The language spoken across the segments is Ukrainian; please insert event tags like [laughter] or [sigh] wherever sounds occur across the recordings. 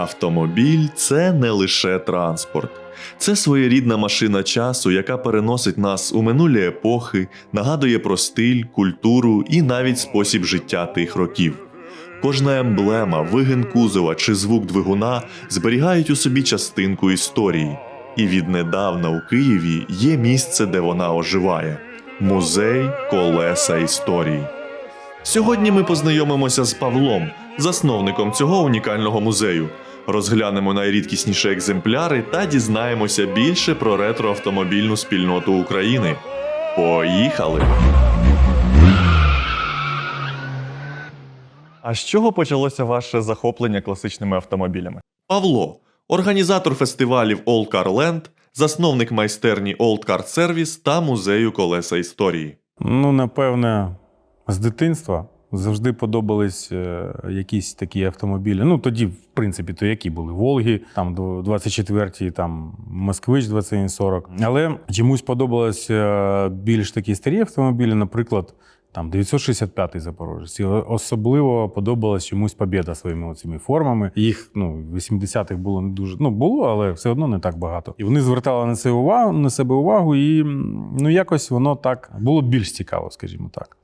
Автомобіль це не лише транспорт, це своєрідна машина часу, яка переносить нас у минулі епохи, нагадує про стиль, культуру і навіть спосіб життя тих років. Кожна емблема, вигин кузова чи звук двигуна зберігають у собі частинку історії, і віднедавна у Києві є місце, де вона оживає музей колеса історії. Сьогодні ми познайомимося з Павлом, засновником цього унікального музею. Розглянемо найрідкісніші екземпляри та дізнаємося більше про ретроавтомобільну спільноту України. Поїхали! А з чого почалося ваше захоплення класичними автомобілями? Павло, організатор фестивалів Old Car Land, засновник майстерні Old Car Service та музею колеса історії. Ну, напевне, з дитинства завжди подобались е, якісь такі автомобілі. Ну, тоді, в принципі, то які були Волги, там до 24-ті, там Москвич 2140. Але чомусь подобалось е, більш такі старі автомобілі, наприклад. Там 965-й Запорожець. Особливо подобалась чомусь Побєда своїми цими формами. Їх ну, в 80-х було не дуже. Ну, було, але все одно не так багато. І вони звертали на це увагу, на себе увагу, і ну, якось воно так було більш цікаво, скажімо так.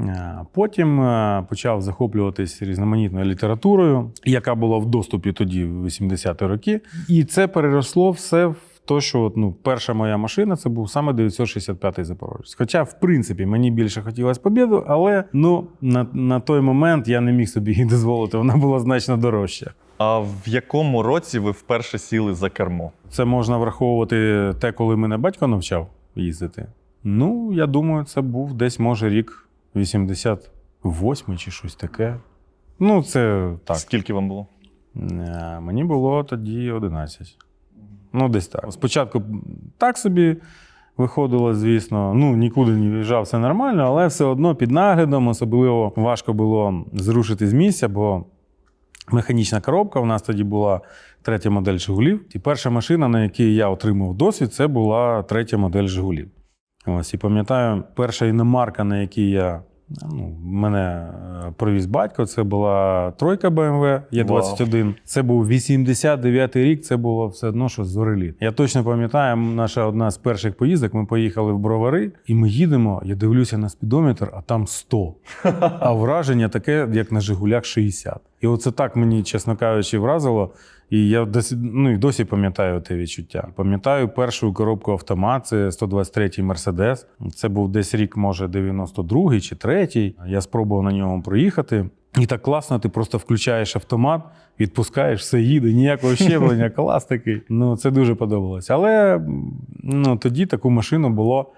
Е, Потім е, почав захоплюватись різноманітною літературою, яка була в доступі тоді, в 80-ті роки. І це переросло все в те, що от, ну, перша моя машина це був саме 965-й Запорожець. Хоча, в принципі, мені більше хотілося побіду, але ну, на, на той момент я не міг собі її дозволити, вона була значно дорожча. А в якому році ви вперше сіли за кермо? Це можна враховувати те, коли мене батько навчав їздити. Ну, я думаю, це був десь, може, рік 88 чи щось таке. Ну, це так. Скільки вам було? Е, Мені було тоді 11. Ну, десь так. Спочатку так собі виходило, звісно. Ну, нікуди не виїжджав, все нормально, але все одно під наглядом особливо важко було зрушити з місця, бо механічна коробка. У нас тоді була третя модель Жигулів. І перша машина, на якій я отримав досвід, це була третя модель Жигулів. Ось і пам'ятаю, перша іномарка, на якій я ну, мене е, провіз батько, це була тройка BMW Е21. Це був 89-й рік, це було все одно, що зореліт. Я точно пам'ятаю, наша одна з перших поїздок. Ми поїхали в Бровари, і ми їдемо. Я дивлюся на спідометр, а там 100. [laughs] А враження таке, як на Жигулях 60. І оце так мені, чесно кажучи, вразило. І я досі, ну, і досі пам'ятаю те відчуття. Пам'ятаю першу коробку автомат, це 123-й Мерседес. Це був десь рік, може, 92-й чи 3-й. Я спробував на ньому проїхати. І так класно, ти просто включаєш автомат, відпускаєш, все їде, ніякого щеплення, [laughs] клас такий. Ну, це дуже подобалось. Але ну, тоді таку машину було.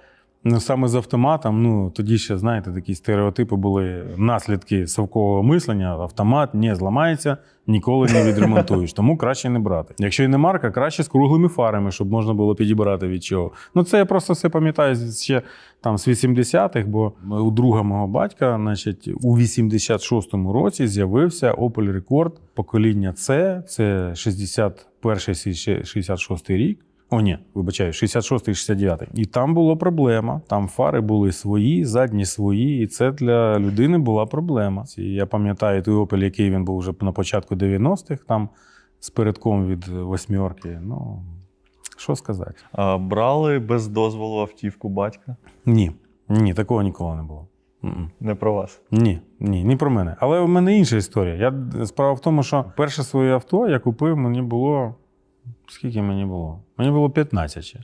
Ну, саме з автоматом, ну тоді ще, знаєте, такі стереотипи були наслідки совкового мислення. Автомат не зламається, ніколи не відремонтуєш. Тому краще не брати. Якщо і не марка, краще з круглими фарами, щоб можна було підібрати від чого. Ну це я просто все пам'ятаю ще там з 80-х, бо у друга мого батька, значить, у 86-му році з'явився Opel Record покоління C, це 61-66 рік. О, ні, вибачаю, 66 і 69. І там була проблема. Там фари були свої, задні свої, і це для людини була проблема. І я пам'ятаю той Opel, який він був вже на початку 90-х, там з передком від восьмерки. Ну, що сказати? А, брали без дозволу автівку батька? Ні, ні, такого ніколи не було. Не про вас. Ні, ні, не про мене. Але в мене інша історія. Я, справа в тому, що перше своє авто я купив, мені було. Скільки мені було? Мені було 15 ще.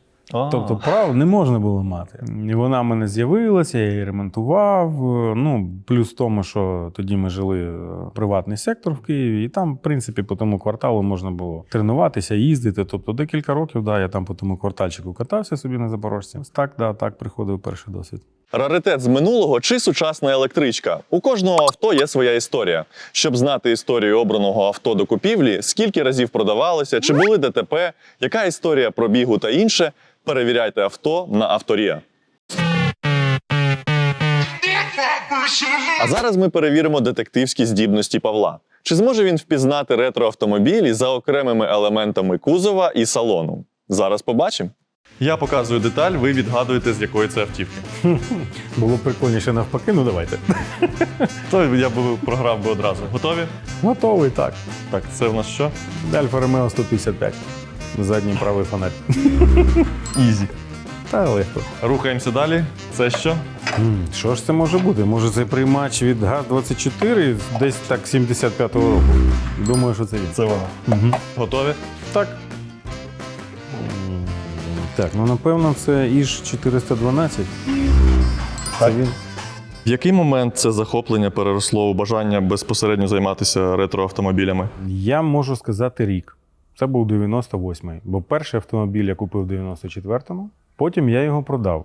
Тобто право не можна було мати. І вона в мене з'явилася, я її ремонтував. Ну, плюс в тому, що тоді ми жили е, приватний сектор в Києві, і там, в принципі, по тому кварталу можна було тренуватися, їздити. Тобто декілька років, да, я там по тому квартальчику катався собі на Запорожці. Так, да, так приходив перший досвід. Раритет з минулого чи сучасна електричка. У кожного авто є своя історія. Щоб знати історію обраного авто до купівлі, скільки разів продавалося, чи були ДТП, яка історія пробігу та інше, перевіряйте авто на авторія. А зараз ми перевіримо детективські здібності Павла. Чи зможе він впізнати ретроавтомобілі за окремими елементами кузова і салону? Зараз побачимо. Я показую деталь, ви відгадуєте, з якої це автівки. [laughs] Було б прикольніше навпаки, ну давайте. [laughs] То я б програв би одразу. Готові? Готовий, так. Так, це в нас що? Альфа Ромео 155. Задній правий фонарь. [laughs] Ізі. Та легко. Рухаємося далі. Це що? М, Що ж це може бути? Може це приймач від ГАЗ-24 десь так 75-го року. Думаю, що це він. Це. Угу. Готові? Так. Так, ну напевно, це Іж 412. Це він. В який момент це захоплення переросло у бажання безпосередньо займатися ретроавтомобілями? Я можу сказати рік. Це був 98-й. Бо перший автомобіль я купив в 94-му, потім я його продав.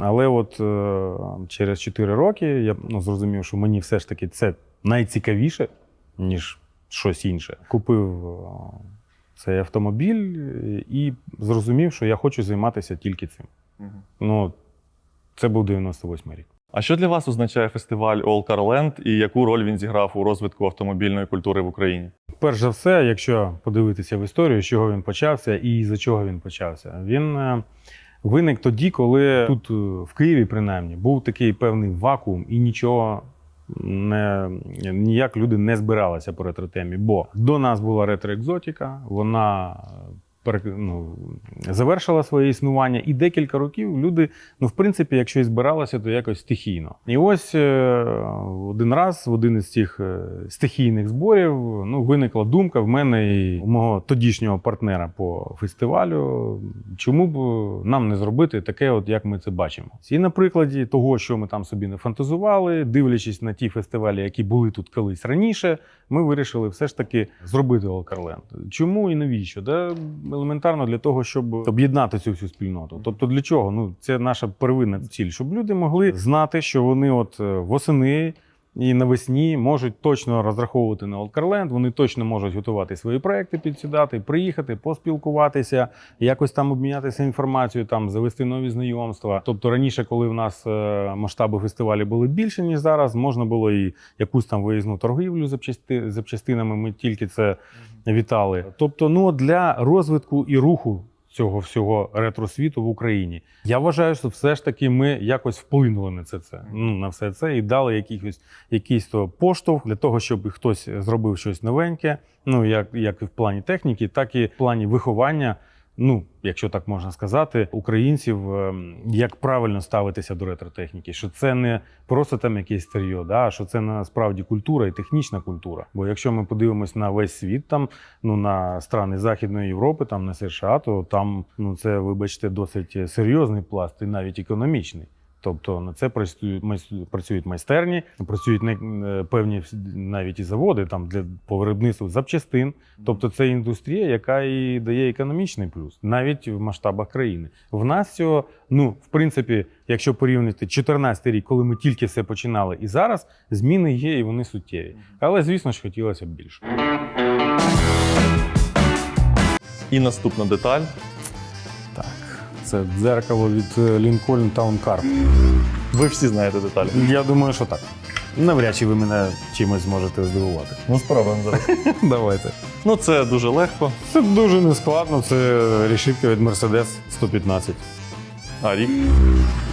Але от е, через 4 роки я ну, зрозумів, що мені все ж таки це найцікавіше, ніж щось інше. Купив е, цей автомобіль е, і зрозумів, що я хочу займатися тільки цим. Ну, це був 98 рік. А що для вас означає фестиваль All Car Land і яку роль він зіграв у розвитку автомобільної культури в Україні? Перш за все, якщо подивитися в історію, з чого він почався і за чого він почався, він е, виник тоді, коли тут, е, в Києві, принаймні, був такий певний вакуум і нічого не, ніяк люди не збиралися по ретро-темі. Бо до нас була ретро-екзотіка, вона ну, завершила своє існування, і декілька років люди, ну, в принципі, якщо і збиралися, то якось стихійно. І ось е, один раз в один із цих е, стихійних зборів ну, виникла думка в мене і у мого тодішнього партнера по фестивалю, чому б нам не зробити таке, от як ми це бачимо. І на прикладі того, що ми там собі не фантазували, дивлячись на ті фестивалі, які були тут колись раніше, ми вирішили все ж таки зробити Олкарленд. Чому і навіщо? Да, елементарно для того, щоб об'єднати цю всю спільноту. Тобто, для чого? Ну, це наша первинна ціль, щоб люди могли знати, що вони от е, восени. І навесні можуть точно розраховувати на Олкарленд, вони точно можуть готувати свої проекти під ці дати, приїхати, поспілкуватися, якось там обмінятися інформацією, там завести нові знайомства. Тобто раніше, коли в нас е, масштаби фестивалю були більше ніж зараз, можна було і якусь там виїзну торгівлю запчасти, запчастинами. Ми тільки це вітали. Тобто, ну для розвитку і руху цього всього ретро-світу в Україні. Я вважаю, що все ж таки ми якось вплинули на це, це ну, на все це і дали якийсь, якийсь то поштовх для того, щоб хтось зробив щось новеньке. Ну як, як і в плані техніки, так і в плані виховання. Ну, якщо так можна сказати, українців ем, як правильно ставитися до ретротехніки, що це не просто там якесь старьо, да, а що це насправді культура і технічна культура. Бо якщо ми подивимось на весь світ, там ну на страни Західної Європи, там на США, то там ну це, вибачте, досить серйозний пласт і навіть економічний. Тобто на це працюють майстерні, працюють е, певні навіть і заводи там для по виробництву запчастин. Тобто це індустрія, яка і дає економічний плюс, навіть в масштабах країни. В нас цього, ну в принципі, якщо порівняти 14 рік, коли ми тільки все починали, і зараз зміни є, і вони суттєві. Але звісно ж хотілося б більше. І наступна деталь. Це дзеркало від е, Lincoln Town Car. Ви всі знаєте деталі. Я думаю, що так. Навряд чи ви мене чимось зможете здивувати. Ну, спробуємо зараз. [laughs] Давайте. Ну, це дуже легко. Це дуже нескладно. Це рішивка від Mercedes 115. А рік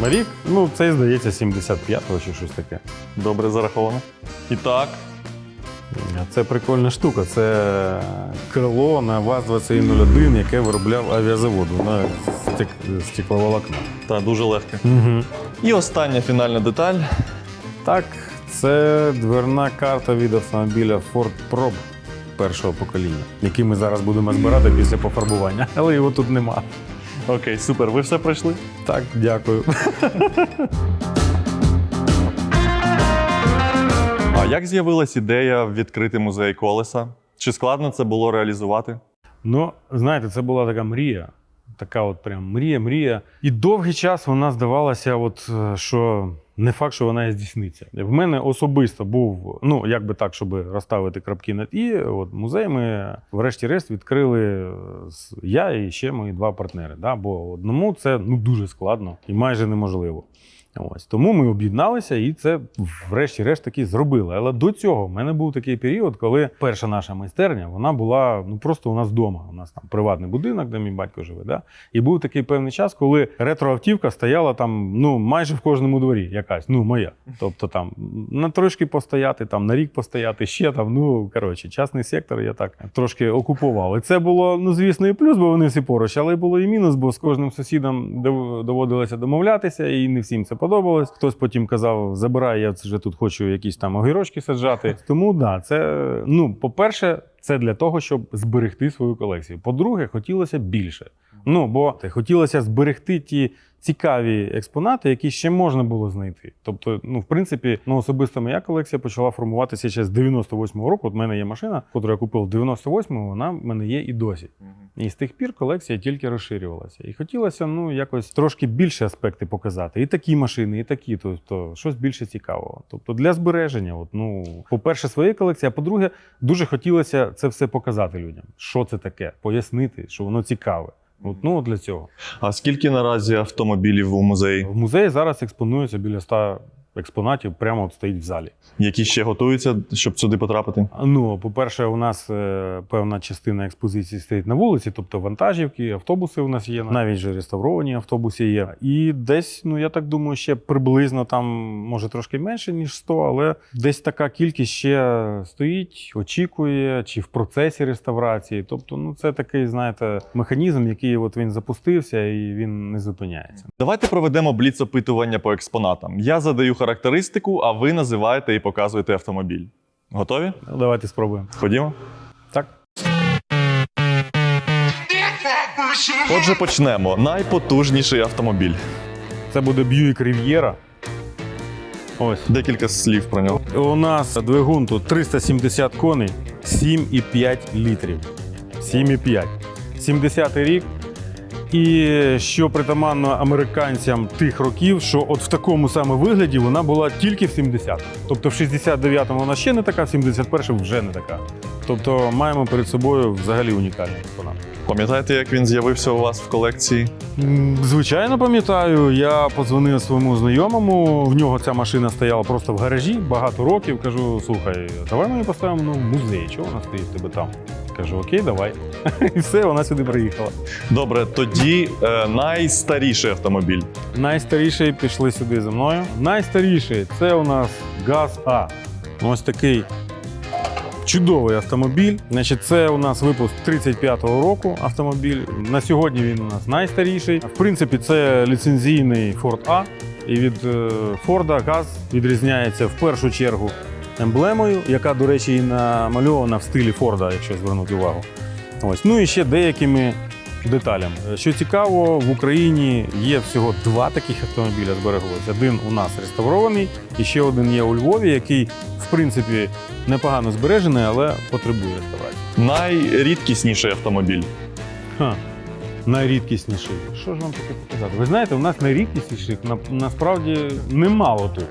Рік, ну цей здається 75-го чи щось таке. добре зараховано. І так, Це прикольна штука. Це крило на ВАЗ-2101, яке виробляв авіазавод. Вона стек... стекловолокна. та дуже легко. Угу. І остання фінальна деталь. Так, це дверна карта від автомобіля Ford Probe першого покоління, який ми зараз будемо збирати після пофарбування. [laughs] Але його тут нема. Окей, супер. Ви все пройшли? Так, дякую. [laughs] як з'явилась ідея відкрити музей колеса? Чи складно це було реалізувати? Ну, знаєте, це була така мрія. Така от прям мрія, мрія. І довгий час вона здавалася, от, е, що не факт, що вона і здійсниться. В мене особисто був, ну як би так, щоб розставити крапки над і. От музей ми врешті-решт відкрили е, я і ще мої два партнери. Да? Бо одному це ну дуже складно і майже неможливо. Ось тому ми об'єдналися і це врешті-решт таки зробили. Але до цього в мене був такий період, коли перша наша майстерня вона була ну просто у нас вдома. У нас там приватний будинок, де мій батько живе. Да? І був такий певний час, коли ретроавтівка стояла там ну майже в кожному дворі, якась, ну моя. Тобто там на трошки постояти, там на рік постояти, ще там. Ну коротше, частний сектор я так трошки окупував. І це було, ну звісно, і плюс, бо вони всі поруч, але було і мінус, бо з кожним сусідом доводилося домовлятися, і не всім це подобалось. Хтось потім казав: забирай, я вже тут хочу якісь там огірочки саджати. [laughs] Тому да, це ну, по-перше, це для того, щоб зберегти свою колекцію. По-друге, хотілося більше. Ну бо хотілося зберегти ті цікаві експонати, які ще можна було знайти. Тобто, ну в принципі, ну особисто моя колекція почала формуватися ще з 98-го року. От в мене є машина, яку я купив в 98-му, вона в мене є і досі. І з тих пір колекція тільки розширювалася. І хотілося ну якось трошки більше аспекти показати. І такі машини, і такі, тобто щось більше цікавого. Тобто для збереження, от, ну, по-перше, своєї колекції, а по-друге, дуже хотілося це все показати людям. Що це таке, пояснити, що воно цікаве. От, ну, для цього. А скільки наразі автомобілів у музеї? В музеї зараз експонується біля 100 експонатів, прямо от стоїть в залі. Які ще готуються, щоб сюди потрапити? Ну, по-перше, у нас е, певна частина експозиції стоїть на вулиці, тобто вантажівки, автобуси у нас є, навіть вже реставровані автобуси є. І десь, ну я так думаю, ще приблизно там, може трошки менше, ніж 100, але десь така кількість ще стоїть, очікує, чи в процесі реставрації. Тобто, ну це такий, знаєте, механізм, який от він запустився і він не зупиняється. Давайте проведемо бліц-опитування по експонатам. Я задаю характеристику, а ви називаєте і показуєте автомобіль. Готові? Ну, давайте спробуємо. Ходімо. Так. Отже, почнемо. Найпотужніший автомобіль. Це буде Buick Riviera. Ось. Декілька слів про нього. У нас двигун тут 370 коней, 7,5 літрів. 7,5. 70-й рік. І що притаманно американцям тих років, що от в такому саме вигляді вона була тільки в 70-му. Тобто в 69-му вона ще не така, в 71-му вже не така. Тобто маємо перед собою взагалі унікальний експонат. Пам'ятаєте, як він з'явився у вас в колекції? Звичайно, пам'ятаю. Я подзвонив своєму знайомому. В нього ця машина стояла просто в гаражі багато років. Кажу: слухай, давай ми її поставимо ну, в музей. Чого вона стоїть в тебе там? Кажу, окей, давай. [laughs] І все, вона сюди приїхала. Добре, тоді е, найстаріший автомобіль. Найстаріший пішли сюди зі мною. Найстаріший це у нас ГАЗ А. Ось такий чудовий автомобіль. Значить, це у нас випуск 35-го року автомобіль. На сьогодні він у нас найстаріший. В принципі, це ліцензійний Ford А. І від е, Форда ГАЗ відрізняється в першу чергу емблемою, яка, до речі, і намальована в стилі Форда, якщо звернути увагу. Ось. Ну і ще деякими деталями. Що цікаво, в Україні є всього два таких автомобіля збереглось. Один у нас реставрований, і ще один є у Львові, який, в принципі, непогано збережений, але потребує реставрації. Найрідкісніший автомобіль. Ха. Найрідкісніший. Що ж вам таке показати? Ви знаєте, у нас найрідкісніших на, насправді немало тут.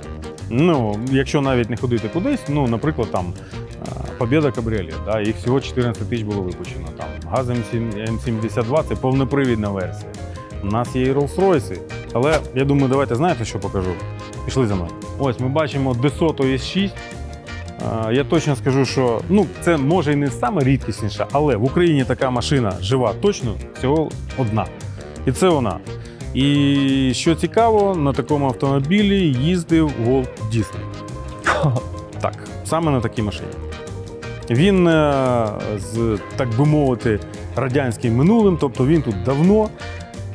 Ну, якщо навіть не ходити кудись, ну, наприклад, там е, Побєда Кабріолет, да, їх всього 14 тисяч було випущено. Там ГАЗ М72 це повнопривідна версія. У нас є і Rolls-Royce. Але я думаю, давайте знаєте, що покажу. Пішли за мною. Ось ми бачимо Десото S6. Я точно скажу, що ну це може і не саме рідкісніша, але в Україні така машина жива точно всього одна. І це вона. І що цікаво, на такому автомобілі їздив Волт Дісней. [laughs] Так, саме на такій машині. Він е, з, так би мовити, радянським минулим, тобто він тут давно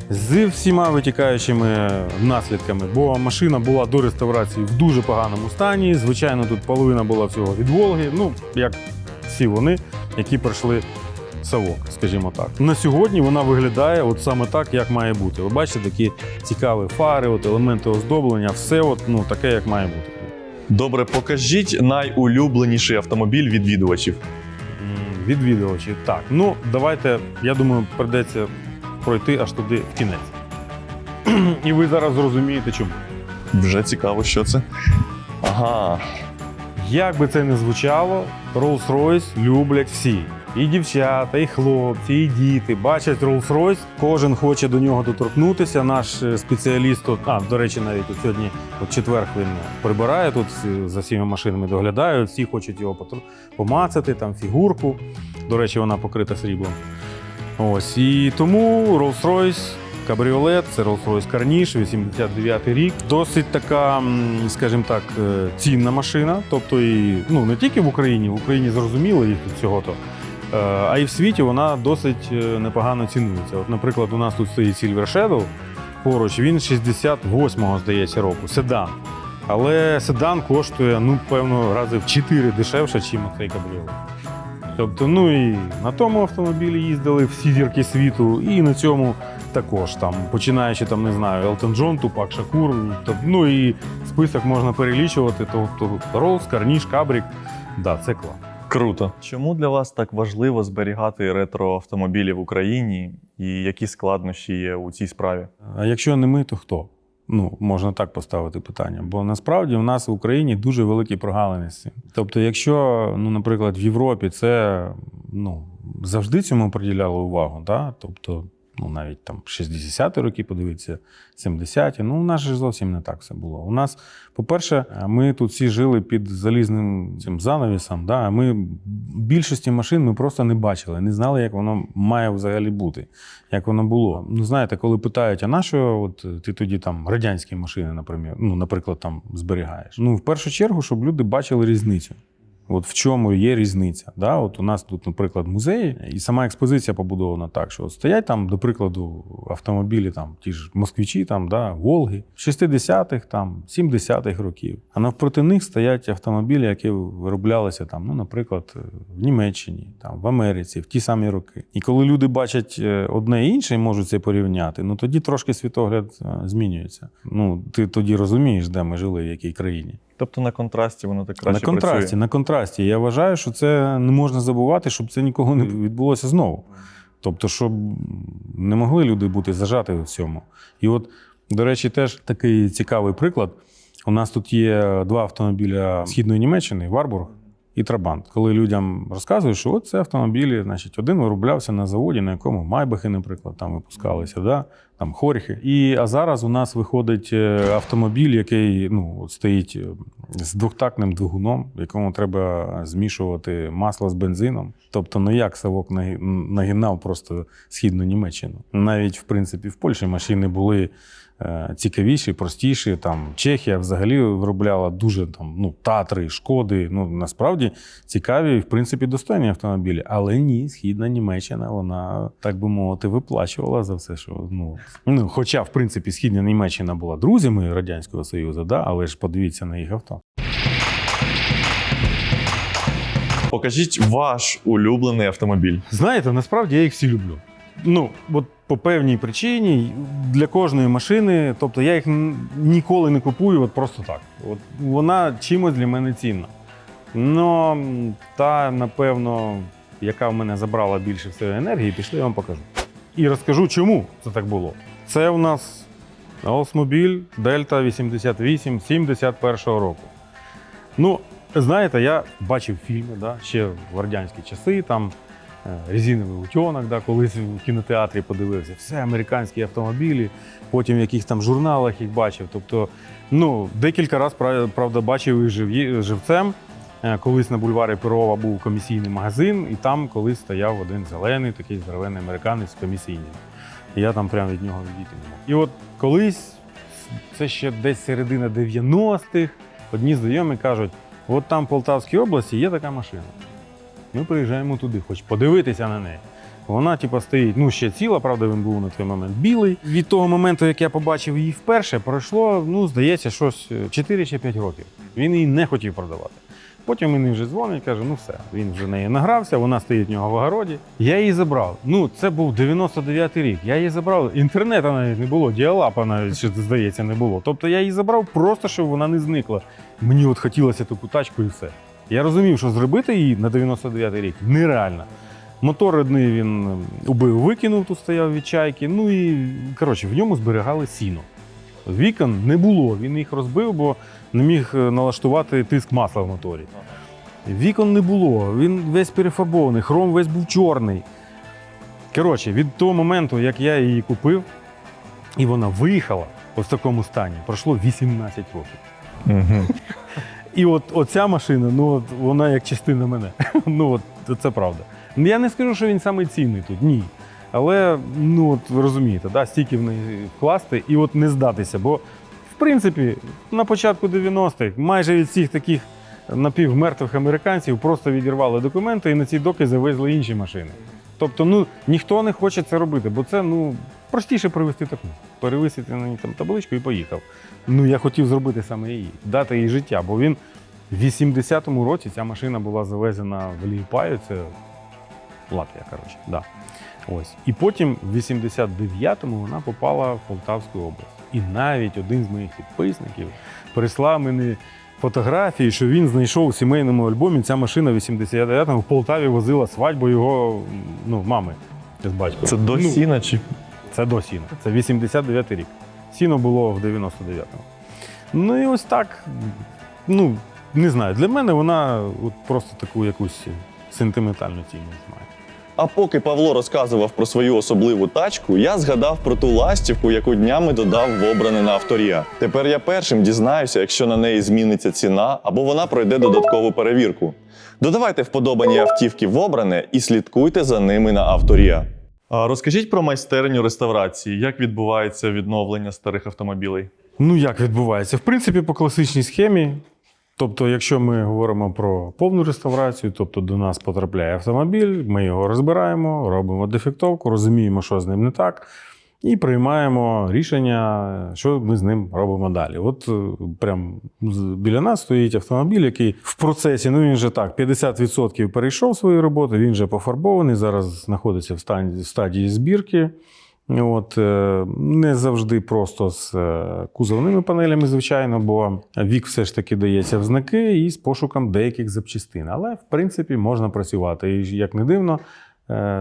з всіма витікаючими наслідками, бо машина була до реставрації в дуже поганому стані. Звичайно, тут половина була всього від Волги. Ну, як всі вони, які пройшли совок, скажімо так. На сьогодні вона виглядає от саме так, як має бути. Ви бачите, такі цікаві фари, от елементи оздоблення, все от, ну, таке, як має бути. Добре, покажіть найулюбленіший автомобіль відвідувачів. М, Відвідувачі. Так, ну давайте, я думаю, прийдеться пройти аж туди в кінець. [clears throat] І ви зараз зрозумієте, чому. Вже цікаво, що це. Ага. Як би це не звучало, Rolls-Royce люблять всі. і дівчата, і хлопці, і діти бачать Rolls-Royce. Кожен хоче до нього доторкнутися. Наш е, спеціаліст, тут, а до речі, навіть от сьогодні, от четверг він прибирає тут е, за всіма машинами доглядає. Всі хочуть його помацати, там фігурку. До речі, вона покрита сріблом. Ось і тому Rolls-Royce Кабріолет, це Rolls-Royce Corniche, 89 рік. Досить така, скажімо так, е, цінна машина. Тобто, і, ну, не тільки в Україні, в Україні зрозуміло їх тут всього-то. Е, А і в світі вона досить е, непогано цінується. От, наприклад, у нас тут стоїть Silver Shadow поруч, він 68-го, здається, року, седан. Але седан коштує, ну, певно, рази в 4 дешевше, ніж цей кабріолет. Тобто, ну і на тому автомобілі їздили всі зірки світу, і на цьому також там, починаючи там, не знаю, Елтон Джон, Тупак Шакур, тоб- ну і список можна перелічувати. Тобто Роллс, Карніш, Кабрік. Да, це клас. Круто. Чому для вас так важливо зберігати ретро-автомобілі в Україні і які складнощі є у цій справі? А якщо не ми, то хто? Ну, можна так поставити питання. Бо насправді в нас в Україні дуже великі прогалини з цим. Тобто, якщо, ну, наприклад, в Європі це ну, завжди цьому приділяли увагу, да? тобто, ну, навіть там 60-ті роки подивитися, 70-ті, ну, у нас же зовсім не так все було. У нас, по-перше, ми тут всі жили під залізним цим занавісом, да? ми більшості машин ми просто не бачили, не знали, як воно має взагалі бути як воно було. Ну, знаєте, коли питають, а на що от ти тоді там радянські машини, наприклад, ну, наприклад, там зберігаєш? Ну, в першу чергу, щоб люди бачили різницю. От в чому є різниця. Да? От у нас тут, наприклад, музеї, і сама експозиція побудована так, що от стоять там, до прикладу, автомобілі, там ті ж москвичі, там, да, Волги, 60-х, там, 70-х років. А навпроти них стоять автомобілі, які вироблялися там, ну, наприклад, в Німеччині, там, в Америці, в ті самі роки. І коли люди бачать е, одне і інше і можуть це порівняти, ну тоді трошки світогляд е, змінюється. Ну, ти тоді розумієш, де ми жили, в якій країні. Тобто на контрасті воно так краще на контрасті, працює? на контрасті. Я вважаю, що це не можна забувати, щоб це нікого не відбулося знову. Тобто, щоб не могли люди бути зажаті в цьому. І от, до речі, теж такий цікавий приклад. У нас тут є два автомобіля східної Німеччини Варбург і Трабант. Коли людям розказують, що от це автомобілі, значить, один вироблявся на заводі, на якому Майбахи, наприклад, там випускалися, да? Там Хорхе. І а зараз у нас виходить е, автомобіль, який ну, стоїть е, з двохтактним двигуном, якому треба змішувати масло з бензином. Тобто, ну як Савок нагинав просто східну Німеччину. Навіть в принципі в Польщі машини були цікавіші, простіші. Там Чехія взагалі виробляла дуже там ну татри, шкоди. Ну насправді цікаві, і, в принципі, достойні автомобілі. Але ні, східна Німеччина, вона так би мовити, виплачувала за все, що ну ну, хоча, в принципі, східна Німеччина була друзями радянського союзу, да, але ж подивіться на їх авто. Покажіть ваш улюблений автомобіль. Знаєте, насправді я їх всі люблю. Ну, от по певній причині для кожної машини, тобто я їх ніколи не купую от просто так. От вона чимось для мене цінна. Ну, та, напевно, яка в мене забрала більше всієї енергії, пішли, я вам покажу. І розкажу, чому це так було. Це у нас Oldsmobile Delta 88 71 року. Ну, знаєте, я бачив фільми да, ще в радянські часи, там резиновий утьонок, да, колись в кінотеатрі подивився, все американські автомобілі, потім в якихось там журналах їх бачив. Тобто, ну, декілька разів, правда, бачив їх живцем. Е, Колись на бульварі Перова був комісійний магазин, і там колись стояв один зелений, такий здоровенний американець комісійний. І я там прямо від нього відійти не мог. І от колись, це ще десь середина 90-х, одні знайомі кажуть: от там в Полтавській області є така машина. Ми приїжджаємо туди, хоч подивитися на неї. Вона, типу, стоїть, ну ще ціла, правда, він був на той момент білий. Від того моменту, як я побачив її вперше, пройшло, ну, здається, щось 4 чи 5 років. Він її не хотів продавати. Потім мені вже дзвонить, каже: ну все, він вже неї награвся, вона стоїть в нього в огороді. Я її забрав. Ну, це був 99-й рік. Я її забрав. Інтернету навіть не було, діалапа навіть здається, не було. Тобто я її забрав просто, щоб вона не зникла. Мені от хотілося таку тачку і все. Я розумів, що зробити її на 99-й рік нереально. Мотор одний він ем, убив, викинув, тут стояв від чайки. Ну і коротше, в ньому зберігали сіно. Вікон не було. Він їх розбив, бо не міг е, налаштувати тиск масла в моторі. Вікон не було, він весь перефарбований, хром весь був чорний. Коротше, від того моменту, як я її купив, і вона виїхала ось в такому стані, пройшло 18 років. Угу. [laughs] І от оця машина, ну от вона як частина мене. [laughs] ну от це правда. Я не скажу, що він самий цінний тут, ні. Але ну от ви розумієте, да, стільки в неї вкласти і от не здатися. Бо, в принципі, на початку 90-х майже від всіх таких напівмертвих американців просто відірвали документи і на ці доки завезли інші машини. Тобто, ну ніхто не хоче це робити, бо це ну простіше привезти таку, перевисити на ній там табличку і поїхав. Ну я хотів зробити саме її, дати їй життя, бо він в 80-му році ця машина була завезена в Лііпаю, це Латвія, коротше. Да. Ось. І потім в 89-му вона попала в Полтавську область. І навіть один з моїх підписників прислав мені фотографії, що він знайшов у сімейному альбомі. Ця машина в 89-му в Полтаві возила свадьбу його ну, мами з батьком. Це до Ну, чи це до сіна. Це 89-й рік. Сіно було в 99-му. Ну і ось так. Ну, не знаю, для мене вона от просто таку якусь сентиментальну цінність має. А поки Павло розказував про свою особливу тачку, я згадав про ту ластівку, яку днями додав в обране на авторія. Тепер я першим дізнаюся, якщо на неї зміниться ціна або вона пройде додаткову перевірку. Додавайте вподобані автівки в обране і слідкуйте за ними на авторія. Розкажіть про майстерню реставрації, як відбувається відновлення старих автомобілей? Ну, як відбувається? В принципі, по класичній схемі. Тобто, якщо ми говоримо про повну реставрацію, тобто до нас потрапляє автомобіль, ми його розбираємо, робимо дефектовку, розуміємо, що з ним не так, і приймаємо рішення, що ми з ним робимо далі. От е, прям біля нас стоїть автомобіль, який в процесі, ну він же так, 50% перейшов свою роботу, він вже пофарбований, зараз знаходиться в стані- в стадії збірки. От, е, не завжди просто з е, кузовними панелями, звичайно, бо вік все ж таки дається в знаки і з пошуком деяких запчастин. Але, в принципі, можна працювати. І як не дивно,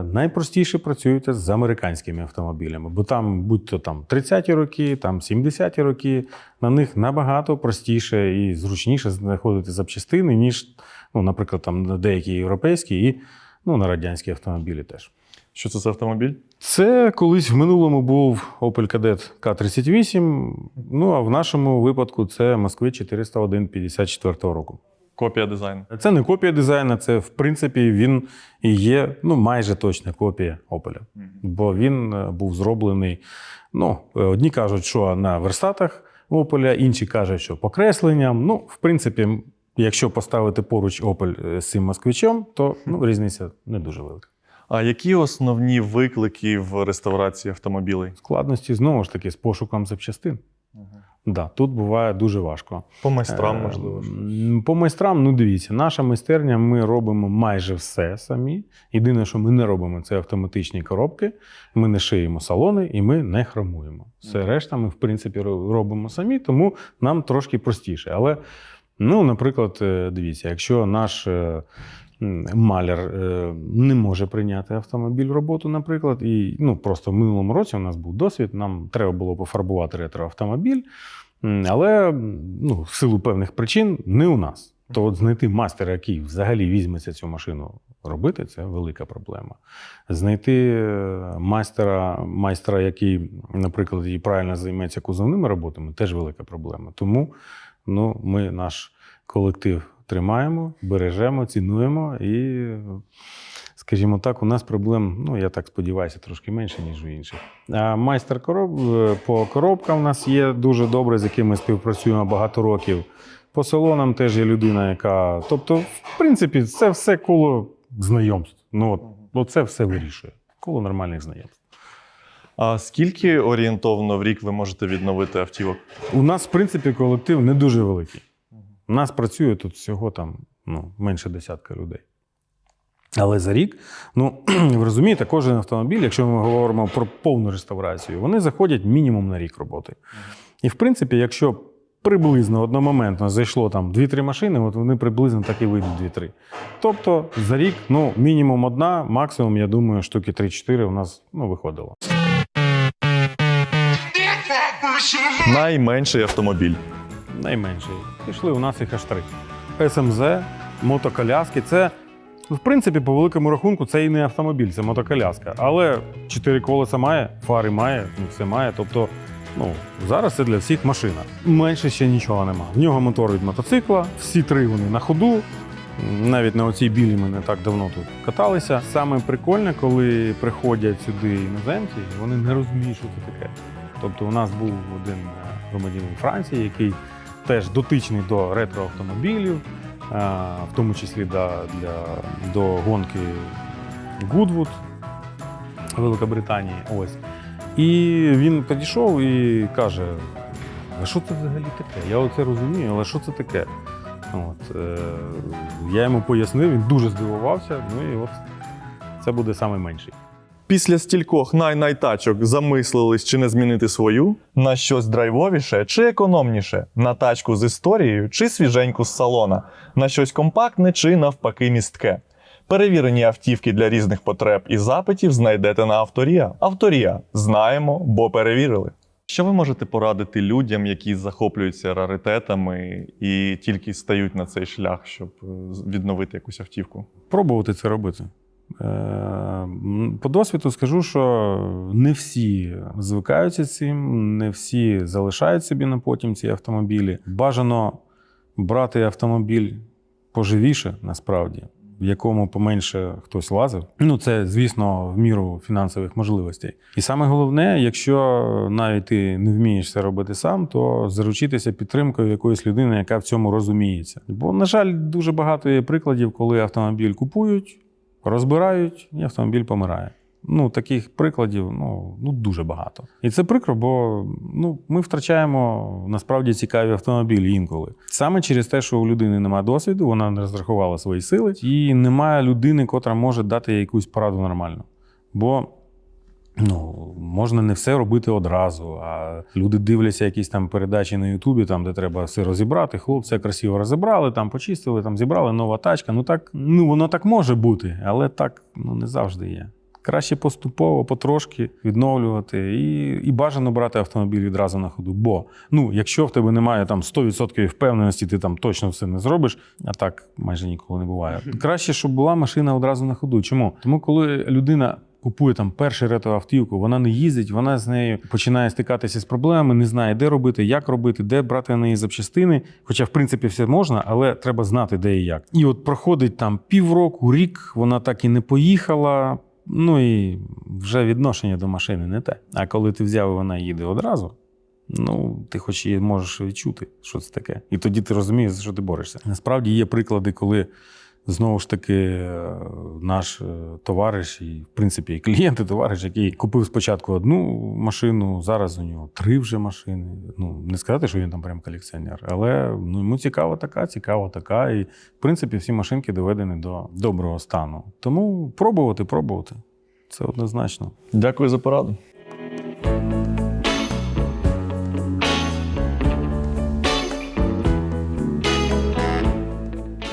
найпростіше працюєте з американськими автомобілями, бо там, будь-то там 30-ті роки, там 70-ті роки, на них набагато простіше і зручніше знаходити запчастини, ніж, ну, наприклад, там деякі європейські і ну, на радянські автомобілі теж. Що це за автомобіль? Це колись в минулому був Opel Kadett К-38, ну а в нашому випадку це Москвич 401 54 року. Копія дизайну. Це не копія дизайну, це в принципі він і є ну, майже точна копія Opel. Бо він е, був зроблений. Ну, е, одні кажуть, що на верстатах Opel, інші кажуть, що покресленням. Ну, в принципі, якщо поставити поруч Opel з цим москвичом, то ну, різниця не дуже велика. А які основні виклики в реставрації автомобілей? Складності знову ж таки з пошуком запчастин. Да, тут буває дуже важко. По майстрам, Е, можливо. По майстрам, ну дивіться, наша майстерня, ми робимо майже все самі. Єдине, що ми не робимо, це автоматичні коробки. Ми не шиємо салони і ми не хромуємо. Все решта ми, в принципі, робимо самі, тому нам трошки простіше. Але, ну, наприклад, е, дивіться, якщо наш. Маляр е, не може прийняти автомобіль в роботу, наприклад, і ну просто в минулому році у нас був досвід. Нам треба було пофарбувати ретроавтомобіль, Але ну, в силу певних причин не у нас. То от знайти мастера, який взагалі візьметься цю машину робити, це велика проблема. Знайти е, майстера, майстра, який, наприклад, і правильно займеться кузовними роботами, теж велика проблема. Тому ну, ми наш колектив тримаємо, бережемо, цінуємо і. Скажімо так, у нас проблем, ну я так сподіваюся, трошки менше, ніж у інших. А майстер короб... е, по коробкам у нас є дуже добре, з яким ми співпрацюємо багато років. По салонам теж є людина, яка. Тобто, в принципі, це все коло знайомств. Ну, от, от це все вирішує. Коло нормальних знайомств. А скільки орієнтовно в рік ви можете відновити автівок? У нас, в принципі, колектив не дуже великий. У нас працює тут всього там ну, менше десятка людей. Але за рік, ну [clears throat] ви розумієте, кожен автомобіль, якщо ми говоримо про повну реставрацію, вони заходять мінімум на рік роботи. І в принципі, якщо приблизно одномоментно зайшло там 2-3 машини, от вони приблизно так і вийдуть 2-3. Тобто за рік, ну, мінімум одна, максимум, я думаю, штуки 3-4 у нас ну, виходило. Найменший автомобіль. Найменший. Пішли у нас їх аж три. СМЗ мотоколяски. Це, в принципі, по великому рахунку, це і не автомобіль, це мотоколяска. Але чотири колеса має, фари має, ну, все має. Тобто, ну, зараз це для всіх машина. Менше ще нічого нема. В нього мотор від мотоцикла, всі три вони на ходу. Навіть на оцій білі ми не так давно тут каталися. Саме прикольне, коли приходять сюди іноземці, вони не розуміють, що це таке. Тобто, у нас був один громадянин Франції, який теж дотичний до ретроавтомобілів, а, в тому числі да, для, до гонки Гудвуд Великобританії. Ось. І він підійшов і каже: а що це взагалі таке? Я оце розумію, але що це таке? От, е, я йому пояснив, він дуже здивувався. Ну і от це буде найменший. Після стількох най-найтачок замислились, чи не змінити свою на щось драйвовіше чи економніше, на тачку з історією чи свіженьку з салона, на щось компактне чи навпаки містке. Перевірені автівки для різних потреб і запитів знайдете на Авторія. Авторія знаємо, бо перевірили. Що ви можете порадити людям, які захоплюються раритетами і тільки стають на цей шлях, щоб е, відновити якусь автівку? пробувати це робити. Е, По досвіду скажу, що не всі звикаються цим, не всі залишають собі на потім ці автомобілі. Бажано брати автомобіль поживіше, насправді, в якому поменше хтось лазив. Ну, це, звісно, в міру фінансових можливостей. І саме головне, якщо навіть ти не вмієш це робити сам, то заручитися підтримкою якоїсь людини, яка в цьому розуміється. Бо, на жаль, дуже багато є прикладів, коли автомобіль купують, розбирають, і автомобіль помирає. Ну, таких прикладів ну, ну, дуже багато. І це прикро, бо ну, ми втрачаємо насправді цікаві автомобілі інколи. Саме через те, що у людини немає досвіду, вона не розрахувала свої сили, і немає людини, котра може дати якусь пораду нормально. Бо ну, можна не все робити одразу, а люди дивляться якісь там передачі на Ютубі, там, де треба все розібрати. Хлопці красиво розібрали, там почистили, там зібрали нова тачка. Ну так, ну воно так може бути, але так ну, не завжди є. Краще поступово, потрошки відновлювати і, і бажано брати автомобіль відразу на ходу. Бо ну, якщо в тебе немає там 100% впевненості, ти там точно все не зробиш, а так майже ніколи не буває. [laughs] Краще, щоб була машина одразу на ходу. Чому? Тому, коли людина купує там першу ретроавтівку, вона не їздить, вона з нею починає стикатися з проблемами, не знає, де робити, як робити, де брати на неї запчастини. Хоча, в принципі, все можна, але треба знати, де і як. І от проходить там півроку, рік, вона так і не поїхала. Ну і вже відношення до машини не те. А коли ти взяв і вона їде одразу, ну ти хоч і можеш відчути, що це таке. І тоді ти розумієш, за що ти борешся. Насправді є приклади, коли знову ж таки е, наш е, товариш, і в принципі і клієнт, і товариш, який купив спочатку одну машину, зараз у нього три вже машини. Ну не сказати, що він там прям колекціонер, але ну йому цікава така, цікава така. І в принципі всі машинки доведені до доброго стану. Тому пробувати, пробувати. Це однозначно. Дякую за пораду.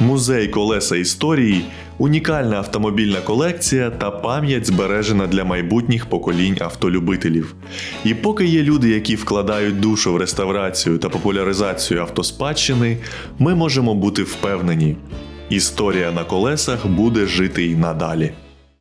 Музей колеса історії унікальна автомобільна колекція та пам'ять збережена для майбутніх поколінь автолюбителів. І поки є люди, які вкладають душу в реставрацію та популяризацію автоспадщини, ми можемо бути впевнені, історія на колесах буде жити й надалі.